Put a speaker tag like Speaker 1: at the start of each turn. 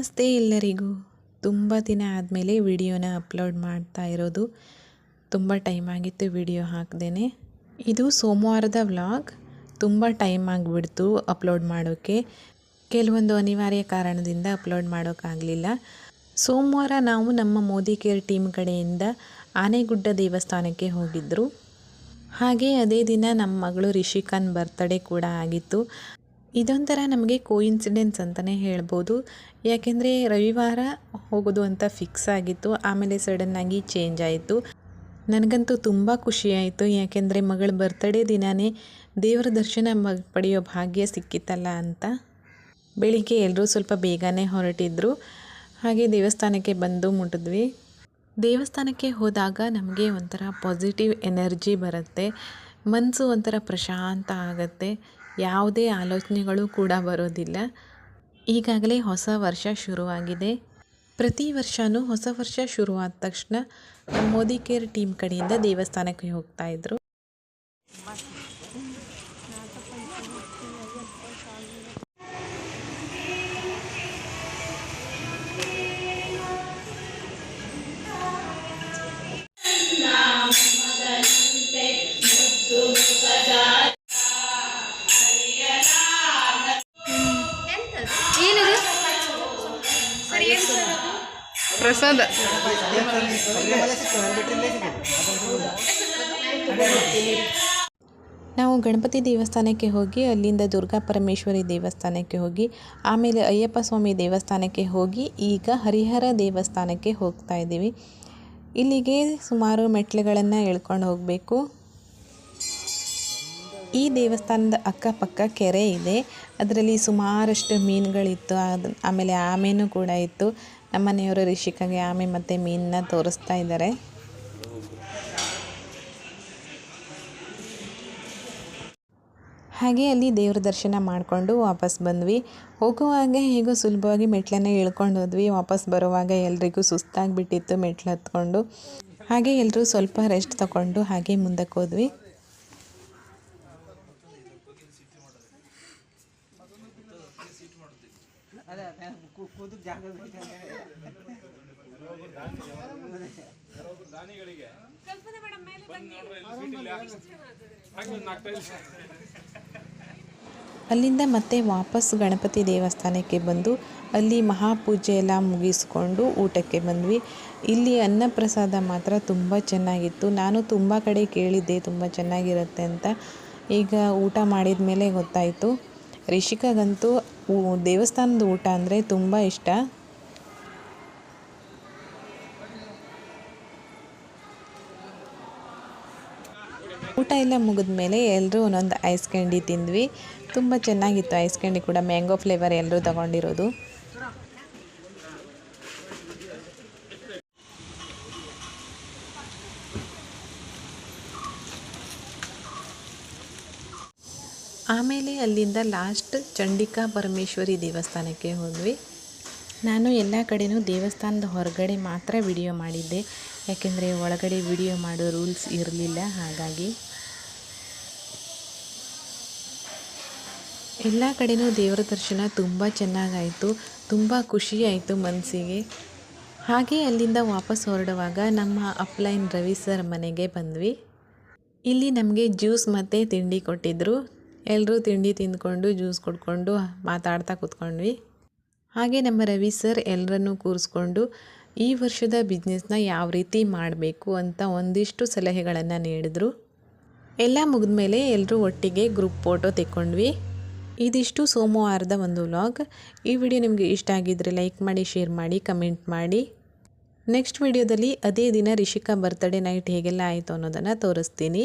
Speaker 1: ನಮಸ್ತೆ ಎಲ್ಲರಿಗೂ. ತುಂಬ ದಿನ ಆದಮೇಲೆ ವಿಡಿಯೋನ ಅಪ್ಲೋಡ್ ಮಾಡ್ತಾ ಇರೋದು. ತುಂಬ ಟೈಮ್ ಆಗಿತ್ತು ವಿಡಿಯೋ ಹಾಕ್ದೇನೆ. ಇದು ಸೋಮವಾರದ ವ್ಲಾಗ್. ತುಂಬ ಟೈಮ್ ಆಗಿಬಿಡ್ತು ಅಪ್ಲೋಡ್ ಮಾಡೋಕ್ಕೆ ಕೆಲವೊಂದು ಅನಿವಾರ್ಯ ಕಾರಣದಿಂದ ಅಪ್ಲೋಡ್ ಮಾಡೋಕ್ಕಾಗಲಿಲ್ಲ ಸೋಮವಾರ ನಾವು ನಮ್ಮ ಮೋದಿ ಕೇರ್ ಟೀಮ್ ಕಡೆಯಿಂದ ಆನೆಗುಡ್ಡ ದೇವಸ್ಥಾನಕ್ಕೆ ಹೋಗಿದ್ದರು ಹಾಗೆ ಅದೇ ದಿನ ನಮ್ಮ ಮಗಳು ರಿಷಿಕಾನ್ ಬರ್ತಡೇ ಕೂಡ ಆಗಿತ್ತು. ಇದೊಂಥರ ನಮಗೆ ಕೋಇನ್ಸಿಡೆನ್ಸ್ ಅಂತಲೇ ಹೇಳ್ಬೋದು. ಯಾಕೆಂದರೆ ರವಿವಾರ ಹೋಗೋದು ಅಂತ ಫಿಕ್ಸ್ ಆಗಿತ್ತು. ಆಮೇಲೆ ಸಡನ್ನಾಗಿ ಚೇಂಜ್ ಆಯಿತು. ನನಗಂತೂ ತುಂಬ ಖುಷಿಯಾಯಿತು ಯಾಕೆಂದರೆ ಮಗಳ ಬರ್ತಡೇ ದಿನವೇ ದೇವರ ದರ್ಶನ ಮ, ಪಡೆಯೋ ಭಾಗ್ಯ ಸಿಕ್ಕಿತ್ತಲ್ಲ ಅಂತ. ಬೆಳಿಗ್ಗೆ ಎಲ್ಲರೂ ಸ್ವಲ್ಪ ಬೇಗನೆ ಹೊರಟಿದ್ರು. ಹಾಗೆ ದೇವಸ್ಥಾನಕ್ಕೆ ಬಂದು ಮುಟ್ಟಿದ್ವಿ ದೇವಸ್ಥಾನಕ್ಕೆ ಹೋದಾಗ ನಮಗೆ ಒಂಥರ ಪಾಸಿಟಿವ್ ಎನರ್ಜಿ ಬರುತ್ತೆ. ಮನಸ್ಸು ಒಂಥರ ಪ್ರಶಾಂತ ಆಗುತ್ತೆ. ಯಾವುದೇ ಆಲೋಚನೆಗಳು ಕೂಡ ಬರೋದಿಲ್ಲ. ಈಗಾಗಲೇ ಹೊಸ ವರ್ಷ ಶುರುವಾಗಿದೆ. ಪ್ರತಿ ವರ್ಷವೂ ಹೊಸ ವರ್ಷ ಶುರುವಾದ ತಕ್ಷಣ ನಮ್ಮ ಮೋದಿ ಕೇರ್ ಟೀಮ್ ಕಡೆಯಿಂದ ದೇವಸ್ಥಾನಕ್ಕೆ ಹೋಗ್ತಾ
Speaker 2: ಪ್ರಸಾದ.
Speaker 1: ನಾವು ಗಣಪತಿ ದೇವಸ್ಥಾನಕ್ಕೆ ಹೋಗಿ, ಅಲ್ಲಿಂದ ದುರ್ಗಾ ಪರಮೇಶ್ವರಿ ದೇವಸ್ಥಾನಕ್ಕೆ ಹೋಗಿ, ಆಮೇಲೆ ಅಯ್ಯಪ್ಪ ಸ್ವಾಮಿ ದೇವಸ್ಥಾನಕ್ಕೆ ಹೋಗಿ, ಈಗ ಹರಿಹರ ದೇವಸ್ಥಾನಕ್ಕೆ ಹೋಗ್ತಾ ಇದ್ದೀವಿ. ಇಲ್ಲಿಗೆ ಸುಮಾರು ಮೆಟ್ಲುಗಳನ್ನು ಎಳ್ಕೊಂಡು ಹೋಗಬೇಕು. ಈ ದೇವಸ್ಥಾನದ ಅಕ್ಕಪಕ್ಕ ಕೆರೆ ಇದೆ. ಅದರಲ್ಲಿ ಸುಮಾರಷ್ಟು ಮೀನುಗಳಿತ್ತು. ಅದು ಆಮೇಲೆ ಆಮೇನು ಕೂಡ ಇತ್ತು. ನಮ್ಮ ಮನೆಯವರು ರಿಷಿಕಾಗೆ ಆಮೆ ಮತ್ತು ಮೀನನ್ನ ತೋರಿಸ್ತಾ ಇದ್ದಾರೆ. ಹಾಗೆ ಅಲ್ಲಿ ದೇವ್ರ ದರ್ಶನ ಮಾಡಿಕೊಂಡು ವಾಪಸ್ ಬಂದ್ವಿ. ಹೋಗುವಾಗ ಹೇಗೋ ಸುಲಭವಾಗಿ ಮೆಟ್ಲನ್ನ ಇಳ್ಕೊಂಡು ಹೋದ್ವಿ. ವಾಪಸ್ ಬರುವಾಗ ಎಲ್ರಿಗೂ ಸುಸ್ತಾಗಿಬಿಟ್ಟಿತ್ತು ಮೆಟ್ಲು ಹತ್ಕೊಂಡು. ಹಾಗೆ ಎಲ್ಲರೂ ಸ್ವಲ್ಪ ರೆಸ್ಟ್ ತಗೊಂಡು ಹಾಗೆ ಮುಂದಕ್ಕೆ ಹೋದ್ವಿ. ಅಲ್ಲಿಂದ ಮತ್ತೆ ವಾಪಸ್ ಗಣಪತಿ ದೇವಸ್ಥಾನಕ್ಕೆ ಬಂದು ಅಲ್ಲಿ ಮಹಾಪೂಜೆ ಎಲ್ಲ ಮುಗಿಸ್ಕೊಂಡು ಊಟಕ್ಕೆ ಬಂದ್ವಿ. ಇಲ್ಲಿ ಅನ್ನಪ್ರಸಾದ ಮಾತ್ರ ತುಂಬ ಚೆನ್ನಾಗಿತ್ತು. ನಾನು ತುಂಬ ಕಡೆ ಕೇಳಿದ್ದೆ ತುಂಬ ಚೆನ್ನಾಗಿರುತ್ತೆ ಅಂತ. ಈಗ ಊಟ ಮಾಡಿದ ಮೇಲೆ ಗೊತ್ತಾಯಿತು. ರಿಷಿಕಾಗಂತೂ ದೇವಸ್ಥಾನದ ಊಟ ಅಂದರೆ ತುಂಬ ಇಷ್ಟ. ಊಟ ಎಲ್ಲ ಮುಗಿದ ಮೇಲೆ ಎಲ್ಲರೂ ಒಂದೊಂದು ಐಸ್ ಕ್ಯಾಂಡಿ ತಿಂದ್ವಿ. ತುಂಬ ಚೆನ್ನಾಗಿತ್ತು ಐಸ್ ಕ್ಯಾಂಡಿ ಕೂಡ, ಮ್ಯಾಂಗೋ ಫ್ಲೇವರ್ ಎಲ್ಲರೂ ತಗೊಂಡಿರೋದು. ಆಮೇಲೆ ಅಲ್ಲಿಂದ ಲಾಸ್ಟ್ ಚಂಡಿಕಾ ಪರಮೇಶ್ವರಿ ದೇವಸ್ಥಾನಕ್ಕೆ ಹೋದ್ವಿ. ನಾನು ಎಲ್ಲ ಕಡೆಯೂ ದೇವಸ್ಥಾನದ ಹೊರಗಡೆ ಮಾತ್ರ ವಿಡಿಯೋ ಮಾಡಿದ್ದೆ. ಯಾಕೆಂದರೆ ಒಳಗಡೆ ವಿಡಿಯೋ ಮಾಡೋ ರೂಲ್ಸ್ ಇರಲಿಲ್ಲ, ಹಾಗಾಗಿ. ಎಲ್ಲ ಕಡೆಯೂ ದೇವರ ದರ್ಶನ ತುಂಬ ಚೆನ್ನಾಗಾಯಿತು, ತುಂಬ ಖುಷಿಯಾಯಿತು ಮನಸ್ಸಿಗೆ ಹಾಗೆ ಅಲ್ಲಿಂದ ವಾಪಸ್ ಹೊರಡುವಾಗ ನಮ್ಮ ಅಪ್ಲೈನ್ ರವಿ ಸರ್ ಮನೆಗೆ ಬಂದ್ವಿ. ಇಲ್ಲಿ ನಮಗೆ ಜ್ಯೂಸ್ ಮತ್ತು ತಿಂಡಿ ಕೊಟ್ಟಿದ್ದರು ಎಲ್ಲರೂ ತಿಂಡಿ ತಿಂದ್ಕೊಂಡು, ಜ್ಯೂಸ್ ಕುಡ್ಕೊಂಡು ಮಾತಾಡ್ತಾ ಕೂತ್ಕೊಂಡ್ವಿ. ಹಾಗೆ ನಮ್ಮ ರವಿ ಸರ್ ಎಲ್ಲರನ್ನೂ ಕೂರಿಸ್ಕೊಂಡು ಈ ವರ್ಷದ ಬಿಸ್ನೆಸ್ನ ಯಾವ ರೀತಿ ಮಾಡಬೇಕು ಅಂತ ಒಂದಿಷ್ಟು ಸಲಹೆಗಳನ್ನು ನೀಡಿದರು. ಎಲ್ಲ ಮುಗಿದ ಮೇಲೆ ಎಲ್ಲರೂ ಒಟ್ಟಿಗೆ ಗ್ರೂಪ್ ಫೋಟೋ ತೆಕ್ಕೊಂಡ್ವಿ. ಇದಿಷ್ಟು ಸೋಮವಾರದ ಒಂದು ವ್ಲಾಗ್. ಈ ವಿಡಿಯೋ ನಿಮಗೆ ಇಷ್ಟ ಆಗಿದ್ದರೆ ಲೈಕ್ ಮಾಡಿ, ಶೇರ್ ಮಾಡಿ, ಕಮೆಂಟ್ ಮಾಡಿ. ನೆಕ್ಸ್ಟ್ ವಿಡಿಯೋದಲ್ಲಿ ಅದೇ ದಿನ ರಿಷಿಕಾ ಬರ್ತಡೇ ನೈಟ್ ಹೇಗೆಲ್ಲ ಆಯಿತು ಅನ್ನೋದನ್ನು ತೋರಿಸ್ತೀನಿ.